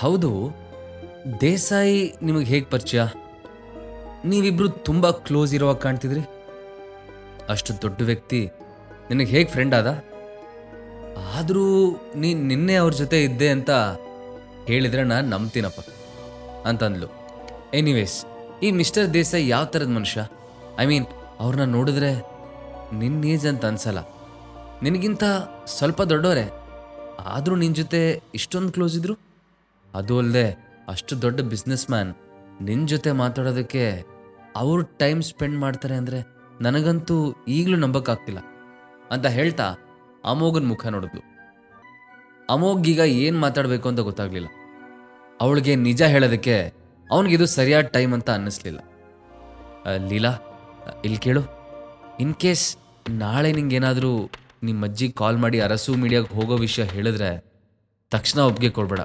ಹೌದು. ದೇಸಾಯಿ ನಿಮಗೆ ಹೇಗೆ ಪರಿಚಯ? ನೀವಿಬ್ರು ತುಂಬ ಕ್ಲೋಸ್ ಇರೋವಾಗ ಕಾಣ್ತಿದ್ರಿ? ಅಷ್ಟು ದೊಡ್ಡ ವ್ಯಕ್ತಿ ನಿನಗೆ ಹೇಗೆ ಫ್ರೆಂಡ್ ಆದ? ಆದರೂ ನೀನು ನಿನ್ನೆ ಅವ್ರ ಜೊತೆ ಇದ್ದೆ ಅಂತ ಹೇಳಿದ್ರೆ ನಾನು ನಂಬ್ತೀನಪ್ಪ ಅಂತಂದ್ಲು. ಎನಿವೇಸ್ ಈ ಮಿಸ್ಟರ್ ದೇಸಾಯಿ ಯಾವ ಥರದ ಮನುಷ್ಯ? ಐ ಮೀನ್ ಅವ್ರನ್ನ ನೋಡಿದ್ರೆ ನಿನ್ನ ಏಜ್ ಅಂತ ಅನ್ಸಲ್ಲ. ನಿನಗಿಂತ ಸ್ವಲ್ಪ ದೊಡ್ಡವರೇ ಆದರೂ ನಿನ್ನ ಜೊತೆ ಇಷ್ಟೊಂದು ಕ್ಲೋಸ್ ಇದ್ರು? ಅದು ಅಲ್ಲದೆ ಅಷ್ಟು ದೊಡ್ಡ ಬಿಸ್ನೆಸ್ ಮ್ಯಾನ್ ನಿನ್ನ ಜೊತೆ ಮಾತಾಡೋದಕ್ಕೆ ಅವರು ಟೈಮ್ ಸ್ಪೆಂಡ್ ಮಾಡ್ತಾರೆ ಅಂದರೆ ನನಗಂತೂ ಈಗಲೂ ನಂಬಕ್ಕಾಗ್ತಿಲ್ಲ ಅಂತ ಹೇಳ್ತಾ ಅಮೋಗನ್ ಮುಖ ನೋಡಿದ್ಲು. ಈಗ ಏನು ಮಾತಾಡಬೇಕು ಅಂತ ಗೊತ್ತಾಗ್ಲಿಲ್ಲ. ಅವಳಿಗೆ ನಿಜ ಹೇಳೋದಕ್ಕೆ ಅವನಿಗಿದು ಸರಿಯಾದ ಟೈಮ್ ಅಂತ ಅನ್ನಿಸ್ಲಿಲ್ಲ. ಲೀಲಾ, ಇಲ್ಲಿ ಕೇಳು. ಇನ್ ಕೇಸ್ ನಾಳೆ ನಿಂಗೇನಾದರೂ ನಿಮ್ಮ ಅಜ್ಜಿ ಕಾಲ್ ಮಾಡಿ ಅರಸು ಮೀಡಿಯಾಗೆ ಹೋಗೋ ವಿಷಯ ಹೇಳಿದ್ರೆ ತಕ್ಷಣ ಒಪ್ಪಿಗೆ ಕೊಡ್ಬೇಡ.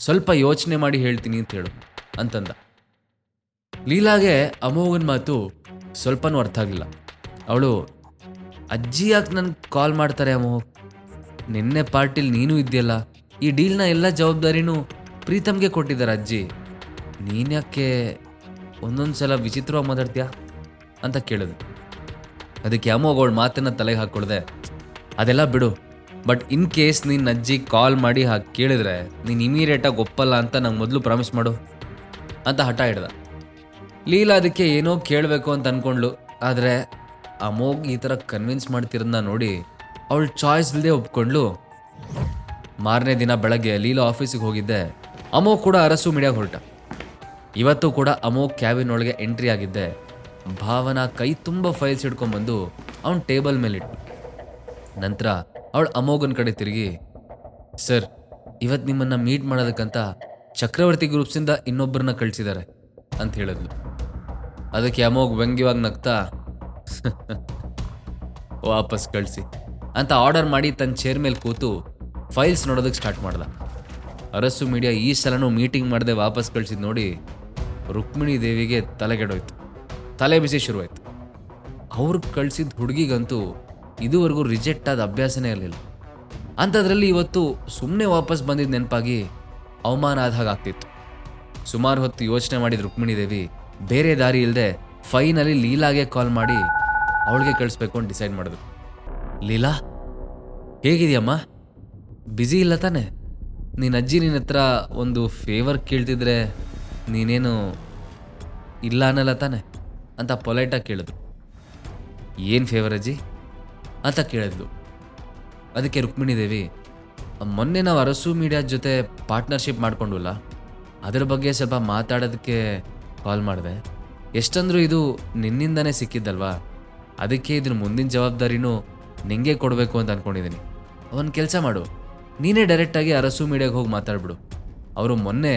ಸ್ವಲ್ಪ ಯೋಚನೆ ಮಾಡಿ ಹೇಳ್ತೀನಿ ಅಂತ ಹೇಳು, ಅಂತಂದ. ಲೀಲಾಗೆ ಅಮೋಗನ್ ಮಾತು ಸ್ವಲ್ಪನೂ ಅರ್ಥ ಆಗಲಿಲ್ಲ ಅವಳು, ಅಜ್ಜಿ ಯಾಕೆ ನನ್ಗೆ ಕಾಲ್ ಮಾಡ್ತಾರೆ ಅಮೋಘ್ ನಿನ್ನೆ ಪಾರ್ಟಿಲಿ ನೀನು ಇದೆಯಲ್ಲ ಈ ಡೀಲ್ನ ಎಲ್ಲ ಜವಾಬ್ದಾರಿನೂ ಪ್ರೀತಮ್ಗೆ ಕೊಟ್ಟಿದ್ದಾರೆ ಅಜ್ಜಿ. ನೀನ್ಯಾಕೆ ಒಂದೊಂದು ಸಲ ವಿಚಿತ್ರವಾಗಿ ಮಾತಾಡ್ತೀಯಾ? ಅಂತ ಕೇಳಿದೆ. ಅದಕ್ಕೆ ಅಮ್ಮೋಗ ಅವಳು ಮಾತನ್ನ ತಲೆಗೆ ಹಾಕ್ಕೊಳ್ದೆ ಅದೆಲ್ಲ ಬಿಡು ಬಟ್ ಇನ್ ಕೇಸ್ ನಿನ್ನ ಅಜ್ಜಿ ಕಾಲ್ ಮಾಡಿ ಹಾಗೆ ಕೇಳಿದ್ರೆ, ನೀನು ಇಮಿಡಿಯೇಟಾಗಿ ಒಪ್ಪಲ್ಲ ಅಂತ ನಂಗೆ ಮೊದಲು ಪ್ರಾಮಿಸ್ ಮಾಡು. ಅಂತ ಹಠ ಹಿಡ್ದ ಲೀಲಾ ಅದಕ್ಕೆ ಏನೋ ಕೇಳಬೇಕು ಅಂತ ಅಂದ್ಕೊಂಡ್ಳು ಆದರೆ ಅಮೋಗ್ ಈ ಥರ ಕನ್ವಿನ್ಸ್ ಮಾಡ್ತಿರೋದನ್ನ ನೋಡಿ ಅವಳು ಚಾಯ್ಸ್ ಇಲ್ಲದೆ ಒಪ್ಕೊಂಡ್ಲು ಮಾರನೇ ದಿನ ಬೆಳಗ್ಗೆ ಲೀಲಾ ಆಫೀಸಿಗೆ ಹೋಗಿದ್ದೆ. ಅಮೋ ಕೂಡ ಅರಸು ಮಿಡಿಯಾಗ ಹೊರಟ. ಇವತ್ತು ಕೂಡ ಅಮೋ ಕ್ಯಾಬಿನ್ ಒಳಗೆ ಎಂಟ್ರಿ ಆಗಿದ್ದೆ. ಭಾವನಾ ಕೈ ತುಂಬ ಫೈಲ್ಸ್ ಹಿಡ್ಕೊಂಡ್ಬಂದು ಅವನ ಟೇಬಲ್ ಮೇಲಿಟ್ಟು ನಂತರ ಅವಳು ಅಮೋಘನ್ ಕಡೆ ತಿರುಗಿ, ಸರ್ ಇವತ್ತು ನಿಮ್ಮನ್ನ ಮೀಟ್ ಮಾಡೋದಕ್ಕಂತ ಚಕ್ರವರ್ತಿ ಗ್ರೂಪ್ಸಿಂದ ಇನ್ನೊಬ್ಬರನ್ನ ಕಳಿಸಿದ್ದಾರೆ ಅಂತ ಹೇಳಿದ್ಲು. ಅದಕ್ಕೆ ಅಮೋಗ್ ವ್ಯಂಗ್ಯವಾಗಿ ನಗ್ತಾ ವಾಪಸ್ ಕಳಿಸಿ, ಅಂತ ಆರ್ಡರ್ ಮಾಡಿ ತನ್ನ ಚೇರ್ ಮೇಲೆ ಕೂತು ಫೈಲ್ಸ್ ನೋಡೋದಕ್ಕೆ ಸ್ಟಾರ್ಟ್ ಮಾಡ್ದ. ಅರಸು ಮೀಡಿಯಾ ಈ ಸಲನೂ ಮೀಟಿಂಗ್ ಮಾಡದೆ ವಾಪಸ್ ಕಳಿಸಿದ್ ನೋಡಿ ರುಕ್ಮಿಣಿ ದೇವಿಗೆ ತಲೆಗೆಡೋಯ್ತು. ತಲೆ ಬಿಸಿ ಶುರುವಾಯ್ತು. ಅವ್ರಿಗೆ ಕಳ್ಸಿದ ಹುಡುಗಿಗಂತೂ ಇದುವರೆಗೂ ರಿಜೆಕ್ಟ್ ಆದ ಅಭ್ಯಾಸನೇ ಇರಲಿಲ್ಲ. ಅಂಥದ್ರಲ್ಲಿ ಇವತ್ತು ಸುಮ್ಮನೆ ವಾಪಸ್ ಬಂದಿದ್ದ ನೆನಪಾಗಿ ಅವಮಾನ ಆದ ಹಾಗಾಗ್ತಿತ್ತು ಸುಮಾರು ಹೊತ್ತು ಯೋಚನೆ ಮಾಡಿದ ರುಕ್ಮಿಣಿ ದೇವಿ ಬೇರೆ ದಾರಿ ಇಲ್ಲದೆ ಫೈನಲಿ ಲೀಲಾಗೆ ಕಾಲ್ ಮಾಡಿ ಅವಳಿಗೆ ಕಳಿಸ್ಬೇಕು ಅಂತ ಡಿಸೈಡ್ ಮಾಡಿದ್ರು ಲೀಲಾ, ಹೇಗಿದೆಯಮ್ಮ? ಬ್ಯುಸಿ ಇಲ್ಲ ತಾನೆ? ನಿನ್ನ ಅಜ್ಜಿ ನಿನ್ನ ಹತ್ರ ಒಂದು ಫೇವರ್ ಕೇಳ್ತಿದ್ರೆ ನೀನೇನು ಇಲ್ಲ ಅನ್ನಲ್ಲ ತಾನೆ? ಅಂತ ಪೊಲೈಟಾಗಿ ಕೇಳಿದ್ರು ಏನು ಫೇವರ್ ಅಜ್ಜಿ? ಅಂತ ಕೇಳಿದ್ಲು. ಅದಕ್ಕೆ ರುಕ್ಮಿಣಿ ದೇವಿ, ಮೊನ್ನೆ ನಾವು ಅರಸು ಮೀಡಿಯಾ ಜೊತೆ ಪಾರ್ಟ್ನರ್ಶಿಪ್ ಮಾಡ್ಕೊಂಡ್ವಲ್ಲ ಅದ್ರ ಬಗ್ಗೆ ಸ್ವಲ್ಪ ಮಾತಾಡೋದಕ್ಕೆ ಕಾಲ್ ಮಾಡಿದೆ. ಎಷ್ಟಂದ್ರೂ ಇದು ನಿನ್ನಿಂದನೇ ಸಿಕ್ಕಿದ್ದಲ್ವಾ? ಅದಕ್ಕೆ ಇದ್ರ ಮುಂದಿನ ಜವಾಬ್ದಾರಿನೂ ನಿಂಗೆ ಕೊಡಬೇಕು ಅಂತ ಅಂದ್ಕೊಂಡಿದ್ದೀನಿ ಒಂದು ಕೆಲಸ ಮಾಡು. ನೀನೇ ಡೈರೆಕ್ಟಾಗಿ ಅರಸು ಮೀಡಿಯಾಗೆ ಹೋಗಿ ಮಾತಾಡ್ಬಿಡು. ಅವರು ಮೊನ್ನೆ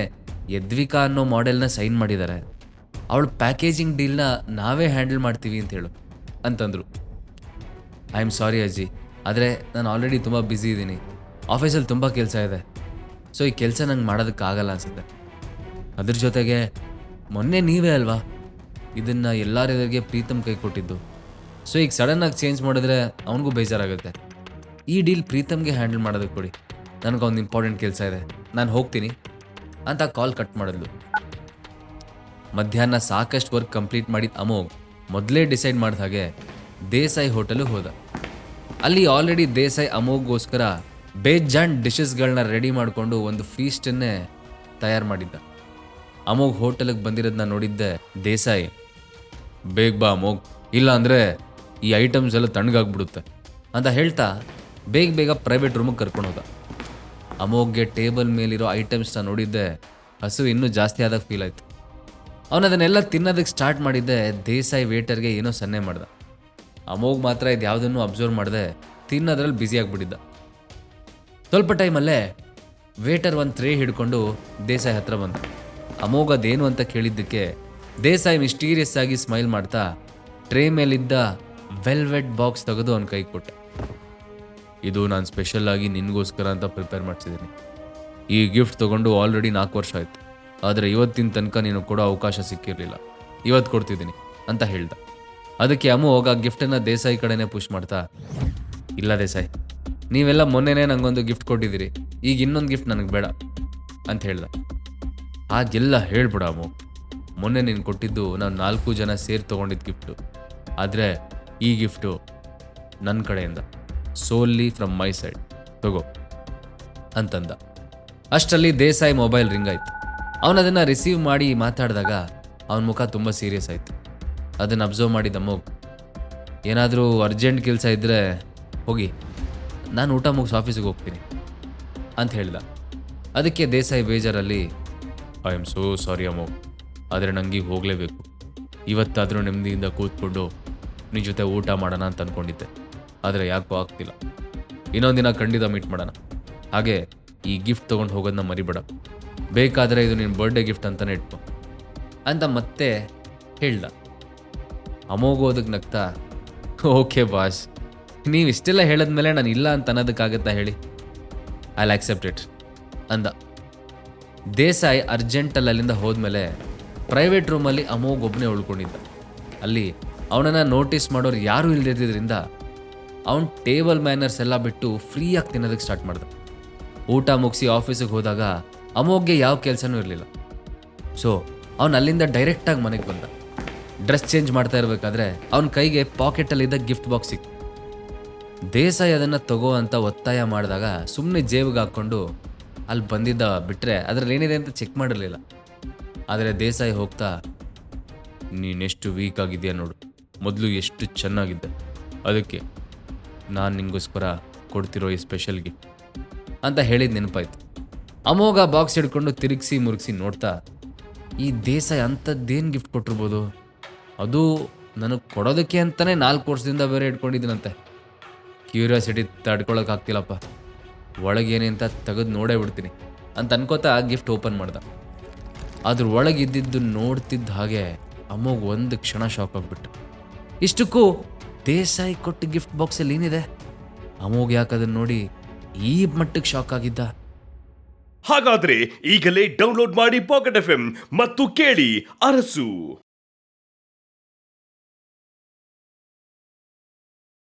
ಯದ್ವಿಕಾ ಅನ್ನೋ ಮಾಡೆಲ್ನ ಸೈನ್ ಮಾಡಿದ್ದಾರೆ. ಅವಳು ಪ್ಯಾಕೇಜಿಂಗ್ ಡೀಲ್ನ ನಾವೇ ಹ್ಯಾಂಡಲ್ ಮಾಡ್ತೀವಿ ಅಂತ ಹೇಳು, ಅಂತಂದರು. ಐ ಆಮ್ ಸಾರಿ ಅಜ್ಜಿ ಆದರೆ ನಾನು ಆಲ್ರೆಡಿ ತುಂಬ ಬ್ಯುಸಿ ಇದ್ದೀನಿ. ಆಫೀಸಲ್ಲಿ ತುಂಬ ಕೆಲಸ ಇದೆ. ಸೊ ಈ ಕೆಲಸ ನಂಗೆ ಮಾಡೋದಕ್ಕಾಗಲ್ಲ ಅನಿಸುತ್ತೆ. ಅದ್ರ ಜೊತೆಗೆ, ಮೊನ್ನೆ ನೀವೇ ಅಲ್ವಾ? ಇದನ್ನು ಎಲ್ಲರಿಗೆ ಪ್ರೀತಮ್ ಕೈ ಕೊಟ್ಟಿದ್ದು. ಸೊ ಈಗ ಸಡನ್ನಾಗಿ ಚೇಂಜ್ ಮಾಡಿದ್ರೆ ಅವನಿಗೂ ಬೇಜಾರಾಗುತ್ತೆ. ಈ ಡೀಲ್ ಪ್ರೀತಮ್ಗೆ ಹ್ಯಾಂಡಲ್ ಮಾಡೋದಕ್ಕೆ ಕೊಡಿ. ನನಗೆ ಒಂದು ಇಂಪಾರ್ಟೆಂಟ್ ಕೆಲಸ ಇದೆ. ನಾನು ಹೋಗ್ತೀನಿ. ಅಂತ ಕಾಲ್ ಕಟ್ ಮಾಡಿದ್ಲು. ಮಧ್ಯಾಹ್ನ ಸಾಕಷ್ಟು ವರ್ಕ್ ಕಂಪ್ಲೀಟ್ ಮಾಡಿದ ಅಮೋಘ್ ಮೊದಲೇ ಡಿಸೈಡ್ ಮಾಡಿದ ಹಾಗೆ ದೇಸಾಯಿ ಹೋಟೆಲು ಹೋದ. ಅಲ್ಲಿ ಆಲ್ರೆಡಿ ದೇಸಾಯಿ ಅಮೋಘ್ಗೋಸ್ಕರ ಬೇಜಾನ್ ಡಿಶಸ್ಗಳನ್ನ ರೆಡಿ ಮಾಡಿಕೊಂಡು ಒಂದು ಫೀಸ್ಟನ್ನೇ ತಯಾರು ಮಾಡಿದ್ದ. ಅಮೋಘ್ ಹೋಟೆಲಿಗೆ ಬಂದಿರೋದನ್ನ ನೋಡಿದ್ದೆ ದೇಸಾಯಿ. ಬೇಗ ಬಾ ಅಮೋಘ್ ಇಲ್ಲ ಅಂದರೆ ಈ ಐಟಮ್ಸ್ ಎಲ್ಲ ತಣ್ಣಗಾಗ್ಬಿಡುತ್ತೆ ಅಂತ ಹೇಳ್ತಾ ಬೇಗ ಬೇಗ ಪ್ರೈವೇಟ್ ರೂಮಿಗೆ ಕರ್ಕೊಂಡು ಹೋದ. ಅಮೋಘ್ಗೆ ಟೇಬಲ್ ಮೇಲಿರೋ ಐಟಮ್ಸ್ನ ನೋಡಿದ್ದೆ ಹಸು ಇನ್ನೂ ಜಾಸ್ತಿ ಆದಾಗ ಫೀಲ್ ಆಯ್ತು. ಅವನು ಅದನ್ನೆಲ್ಲ ತಿನ್ನೋದಕ್ಕೆ ಸ್ಟಾರ್ಟ್ ಮಾಡಿದ್ದೆ ದೇಸಾಯಿ ವೇಟರ್ಗೆ ಏನೋ ಸನ್ನೆ ಮಾಡ್ದ. ಅಮೋಘ್ ಮಾತ್ರ ಇದು ಯಾವುದನ್ನು ಅಬ್ಸರ್ವ್ ಮಾಡದೆ ತಿನ್ನೋದ್ರಲ್ಲಿ ಬ್ಯುಸಿ ಆಗಿಬಿಟ್ಟಿದ್ದ. ಸ್ವಲ್ಪ ಟೈಮಲ್ಲೇ ವೇಟರ್ ಒಂದು ತ್ರೇ ಹಿಡ್ಕೊಂಡು ದೇಸಾಯಿ ಹತ್ರ ಬಂದ. ಅಮೋಘ ಅದೇನು ಅಂತ ಕೇಳಿದ್ದಕ್ಕೆ ದೇಸಾಯಿ ಮಿಸ್ಟೀರಿಯಸ್ ಆಗಿ ಸ್ಮೈಲ್ ಮಾಡ್ತಾ ಟ್ರೇ ಮೇಲಿದ್ದ ವೆಲ್ವೆಟ್ ಬಾಕ್ಸ್ ತೆಗೆದು ಅವನ ಕೈ ಕೊಟ್ಟೆ. ಇದು ನಾನು ಸ್ಪೆಷಲ್ ಆಗಿ ನಿನಗೋಸ್ಕರ ಅಂತ ಪ್ರಿಪೇರ್ ಮಾಡಿಸಿದ್ದೀನಿ ಈ ಗಿಫ್ಟ್ ತೊಗೊಂಡು ಆಲ್ರೆಡಿ ನಾಲ್ಕು ವರ್ಷ ಆಯಿತು. ಆದರೆ ಇವತ್ತಿನ ತನಕ ನೀನು ಕೊಡೋ ಅವಕಾಶ ಸಿಕ್ಕಿರಲಿಲ್ಲ. ಇವತ್ತು ಕೊಡ್ತಿದ್ದೀನಿ ಅಂತ ಹೇಳ್ದ. ಅದಕ್ಕೆ ಅಮ್ಮು ಹೋಗ ಗಿಫ್ಟನ್ನು ದೇಸಾಯಿ ಕಡೆನೇ ಪುಷ್ ಮಾಡ್ತಾ, ಇಲ್ಲ ದೇಸಾಯಿ, ನೀವೆಲ್ಲ ಮೊನ್ನೆನೇ ನಂಗೊಂದು ಗಿಫ್ಟ್ ಕೊಟ್ಟಿದ್ದೀರಿ, ಈಗ ಇನ್ನೊಂದು ಗಿಫ್ಟ್ ನನಗೆ ಬೇಡ, ಅಂತ ಹೇಳ್ದ. ಹಾಗೆಲ್ಲ ಹೇಳ್ಬಿಡ ಅಮ್ಮು ಮೊನ್ನೆ ನೀನು ಕೊಟ್ಟಿದ್ದು ನಾವು ನಾಲ್ಕು ಜನ ಸೇರಿ ತೊಗೊಂಡಿದ್ದ ಗಿಫ್ಟು ಆದರೆ ಈ ಗಿಫ್ಟು ನನ್ನ ಕಡೆಯಿಂದ ಸೋಲ್ಲಿ ಫ್ರಮ್ ಮೈ ಸೈಡ್ ತಗೋ, ಅಂತಂದ. ಅಷ್ಟರಲ್ಲಿ ದೇಸಾಯಿ ಮೊಬೈಲ್ ರಿಂಗ್ ಆಯಿತು. ಅವನದನ್ನು ರಿಸೀವ್ ಮಾಡಿ ಮಾತಾಡಿದಾಗ, ಅವನ ಮುಖ ತುಂಬ ಸೀರಿಯಸ್ ಆಯಿತು. ಅದನ್ನು ಅಬ್ಸರ್ವ್ ಮಾಡಿದ ಮೂಗ್. ಏನಾದರೂ ಅರ್ಜೆಂಟ್ ಕೆಲಸ ಇದ್ದರೆ ಹೋಗಿ. ನಾನು ಊಟ ಮುಗಿಸಿ ಆಫೀಸಿಗೆ ಹೋಗ್ತೀನಿ ಅಂತ ಹೇಳ್ದ. ಅದಕ್ಕೆ ದೇಸಾಯಿ ಬೇಜಾರಲ್ಲಿ ಐ ಆಮ್ ಸೋ ಸಾರಿ ಅಮ್ಮ ಆದರೆ ನನಗೆ ಹೋಗಲೇಬೇಕು. ಇವತ್ತಾದರೂ ನೆಮ್ಮದಿಯಿಂದ ಕೂತ್ಕೊಂಡು ನಿನ್ನ ಜೊತೆ ಊಟ ಮಾಡೋಣ ಅಂತ ಅಂದ್ಕೊಂಡಿದ್ದೆ ಆದರೆ ಯಾಕೋ ಆಗ್ತಿಲ್ಲ. ಇನ್ನೊಂದು ದಿನ ಖಂಡಿತ ಮೀಟ್ ಮಾಡೋಣ. ಹಾಗೆ ಈ ಗಿಫ್ಟ್ ತೊಗೊಂಡು ಹೋಗೋದನ್ನ ಮರಿಬೇಡ. ಬೇಕಾದರೆ ಇದು ನಿನ್ನ ಬರ್ಡೇ ಗಿಫ್ಟ್ ಅಂತಲೇ ಇಟ್ಕೊ. ಅಂತ ಮತ್ತೆ ಹೇಳ್ದ. ಅಮೋಘ ಅದಕ್ಕೆ ನಗ್ತಾ, ಓಕೆ, ಬಾಸ್. ನೀವು ಇಷ್ಟೆಲ್ಲ ಹೇಳಿದ್ಮೇಲೆ ನಾನು ಇಲ್ಲ ಅಂತ ಅನ್ನೋದಕ್ಕಾಗತ್ತಾ ಹೇಳಿ? ಐ ಆಕ್ಸೆಪ್ಟ್ ಇಟ್, ಅಂದ. ದೇಸಾಯಿ ಅರ್ಜೆಂಟಲ್ಲಿ ಅಲ್ಲಿಂದ ಹೋದ್ಮೇಲೆ ಪ್ರೈವೇಟ್ ರೂಮಲ್ಲಿ ಅಮೋಘ್ ಒಬ್ಬನೇ ಉಳ್ಕೊಂಡಿದ್ದ. ಅಲ್ಲಿ ಅವನನ್ನು ನೋಟಿಸ್ ಮಾಡೋರು ಯಾರೂ ಇಲ್ದಿದ್ದರಿಂದ ಅವನು ಟೇಬಲ್ ಮ್ಯಾನರ್ಸ್ ಎಲ್ಲ ಬಿಟ್ಟು ಫ್ರೀಯಾಗಿ ತಿನ್ನೋದಕ್ಕೆ ಸ್ಟಾರ್ಟ್ ಮಾಡ್ದ. ಊಟ ಮುಗಿಸಿ ಆಫೀಸಿಗೆ ಹೋದಾಗ ಅಮೋಘ್ಗೆ ಯಾವ ಕೆಲಸನೂ ಇರಲಿಲ್ಲ. ಸೊ, ಅವನು ಅಲ್ಲಿಂದ ಡೈರೆಕ್ಟಾಗಿ ಮನೆಗೆ ಬಂದ. ಡ್ರೆಸ್ ಚೇಂಜ್ ಮಾಡ್ತಾ ಇರಬೇಕಾದ್ರೆ ಅವನ ಕೈಗೆ ಪಾಕೆಟಲ್ಲಿದ್ದ ಗಿಫ್ಟ್ ಬಾಕ್ಸ್ ಸಿಕ್ತು ದೇಸಾಯಿ ಅದನ್ನು ತಗೋ ಅಂತ ಒತ್ತಾಯ ಮಾಡಿದಾಗ ಸುಮ್ಮನೆ ಜೇಬಿಗೆ ಹಾಕ್ಕೊಂಡು ಅಲ್ಲಿ ಬಂದಿದ್ದ ಬಿಟ್ಟರೆ ಅದರಲ್ಲಿ ಏನಿದೆ ಅಂತ ಚೆಕ್ ಮಾಡಿರಲಿಲ್ಲ. ಆದರೆ ದೇಸಾಯಿ ಹೋಗ್ತಾ, ನೀನೆಷ್ಟು ವೀಕ್ ಆಗಿದೆಯಾ ನೋಡು. ಮೊದಲು ಎಷ್ಟು ಚೆನ್ನಾಗಿದ್ದೆ. ಅದಕ್ಕೆ ನಾನು ನಿಂಗೋಸ್ಕರ ಕೊಡ್ತಿರೋ ಈ ಸ್ಪೆಷಲ್ ಗಿಫ್ಟ್ ಅಂತ ಹೇಳಿದ ನೆನಪಾಯ್ತು. ಅಮೋಘ ಬಾಕ್ಸ್ ಹಿಡ್ಕೊಂಡು ತಿರುಗಿಸಿ ಮುರುಗಿಸಿ ನೋಡ್ತಾ, ಈ ದೇಸಾಯಿ ಅಂಥದ್ದೇನು ಗಿಫ್ಟ್ ಕೊಟ್ಟಿರ್ಬೋದು? ಅದು ನನಗೆ ಕೊಡೋದಕ್ಕೆ ಅಂತಲೇ ನಾಲ್ಕು ವರ್ಷದಿಂದ ಬೇರೆ ಇಟ್ಕೊಂಡಿದ್ದೀನಂತೆ. ಕ್ಯೂರಿಯಾಸಿಟಿ ತಡ್ಕೊಳಕ್ಕಾಗ್ತಿಲ್ಲಪ್ಪ ಒಳಗೇನೆ ಅಂತ ತೆಗೆದು ನೋಡೇ ಬಿಡ್ತೀನಿ ಅಂತ ಅನ್ಕೋತಾ ಗಿಫ್ಟ್ ಓಪನ್ ಮಾಡ್ದ. ಅದ್ರ ಒಳಗಿದ್ದಿದ್ದು ನೋಡ್ತಿದ್ದ ಹಾಗೆ ಅಮ್ಮಗೆ ಒಂದು ಕ್ಷಣ ಶಾಕ್ ಆಗ್ಬಿಟ್ಟು. ಇಷ್ಟಕ್ಕೂ ದೇಸಾಯಿ ಕೊಟ್ಟ ಗಿಫ್ಟ್ ಬಾಕ್ಸಲ್ಲಿ ಏನಿದೆ? ಅಮೋಗ್ ಯಾಕೆ ಅದನ್ನು ನೋಡಿ ಈ ಮಟ್ಟಕ್ಕೆ ಶಾಕ್ ಆಗಿದ್ದ? ಹಾಗಾದ್ರೆ ಈಗಲೇ ಡೌನ್ಲೋಡ್ ಮಾಡಿ ಪಾಕೆಟ್ ಎಫ್ ಮತ್ತು ಕೇಳಿ ಅರಸು.